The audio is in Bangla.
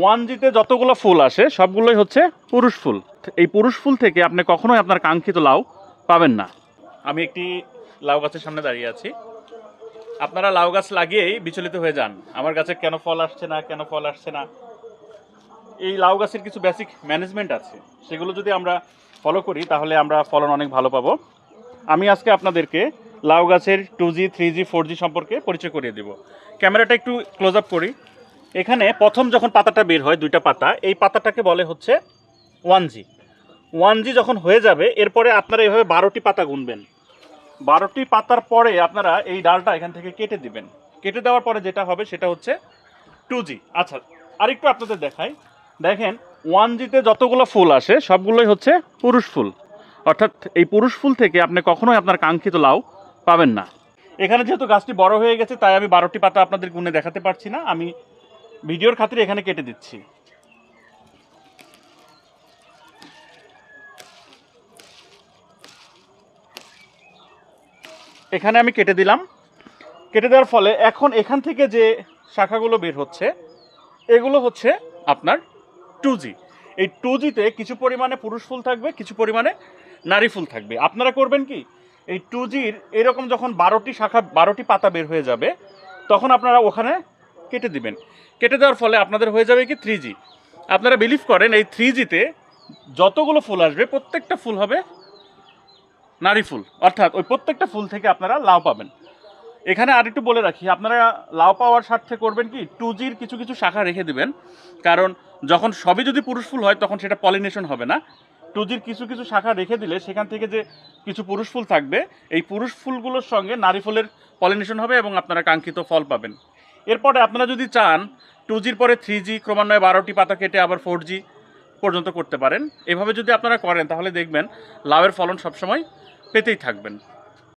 ওয়ান জিতে যতগুলো ফুল আসে, সবগুলোই হচ্ছে পুরুষ ফুল। এই পুরুষ ফুল থেকে আপনি কখনোই আপনার কাঙ্ক্ষিত লাউ পাবেন না। আমি একটি লাউ গাছের সামনে দাঁড়িয়ে আছি। আপনারা লাউ গাছ লাগিয়েই বিচলিত হয়ে যান। আমার গাছে কেন ফল আসছে না, কেন ফল আসছে না? এই লাউ গাছের কিছু বেসিক ম্যানেজমেন্ট আছে। সেগুলো যদি আমরা ফলো করি, তাহলে আমরা ফলন অনেক ভালো পাবো। আমি আজকে আপনাদেরকে লাউ গাছের two G three G four G সম্পর্কে পরিচয় করিয়ে দেব। ক্যামেরাটা একটু ক্লোজ আপ করি। এখানে প্রথম যখন পাতাটা বের হয়, দুইটা পাতা, এই পাতাটাকে বলে হচ্ছে ওয়ান জি ওয়ান জি যখন হয়ে যাবে, এরপরে আপনারা এইভাবে বারোটি পাতা গুনবেন। বারোটি পাতার পরে আপনারা এই ডালটা এখান থেকে কেটে দিবেন। কেটে দেওয়ার পরে যেটা হবে, সেটা হচ্ছে টু জি আচ্ছা আরেকটু আপনাদের দেখাই। দেখেন ওয়ান জিতে যতগুলো ফুল আসে, সবগুলোই হচ্ছে পুরুষ ফুল। অর্থাৎ এই পুরুষ ফুল থেকে আপনি কখনোই আপনার কাঙ্ক্ষিত লাউ পাবেন না। এখানে যেহেতু গাছটি বড় হয়ে গেছে, তাই আমি বারোটি পাতা আপনাদের গুনে দেখাতে পারছি না। আমি ভিডিওর খাতিরে এখানে কেটে দিচ্ছি। এখানে আমি কেটে দিলাম। কেটে দেওয়ার ফলে এখন এখান থেকে যে শাখাগুলো বের হচ্ছে, এগুলো হচ্ছে আপনার টু জি এই টু জিতে কিছু পরিমাণে পুরুষ ফুল থাকবে, কিছু পরিমাণে নারী ফুল থাকবে। আপনারা করবেন কি? এই টু জির এরকম যখন বারোটি শাখা, বারোটি পাতা বের হয়ে যাবে, তখন আপনারা ওখানে কেটে দিবেন। কেটে দেওয়ার ফলে আপনাদের হয়ে যাবে কি থ্রি আপনারা বিলিভ করেন, এই থ্রি জিতে যতগুলো ফুল আসবে, প্রত্যেকটা ফুল হবে নারী ফুল। অর্থাৎ ওই প্রত্যেকটা ফুল থেকে আপনারা লাউ পাবেন। এখানে আরেকটু বলে রাখি, আপনারা লাউ পাওয়ার স্বার্থে করবেন কি টু জির কিছু কিছু শাখা রেখে দিবেন। কারণ যখন সবই যদি পুরুষ ফুল হয়, তখন সেটা পলিনেশন হবে না। টু জির কিছু কিছু শাখা রেখে দিলে সেখান থেকে যে কিছু পুরুষ ফুল থাকবে, এই পুরুষ ফুলগুলোর সঙ্গে নারী ফুলের পলিনেশন হবে এবং আপনারা কাঙ্ক্ষিত ফল পাবেন। এরপরে আপনারা যদি চান টু জির পরে থ্রি জি ক্রমান্বয়ে বারোটি পাতা কেটে আবার ফোর জি পর্যন্ত করতে পারেন। এভাবে যদি আপনারা করেন, তাহলে দেখবেন লাভের ফলন সবসময় পেতেই থাকবেন।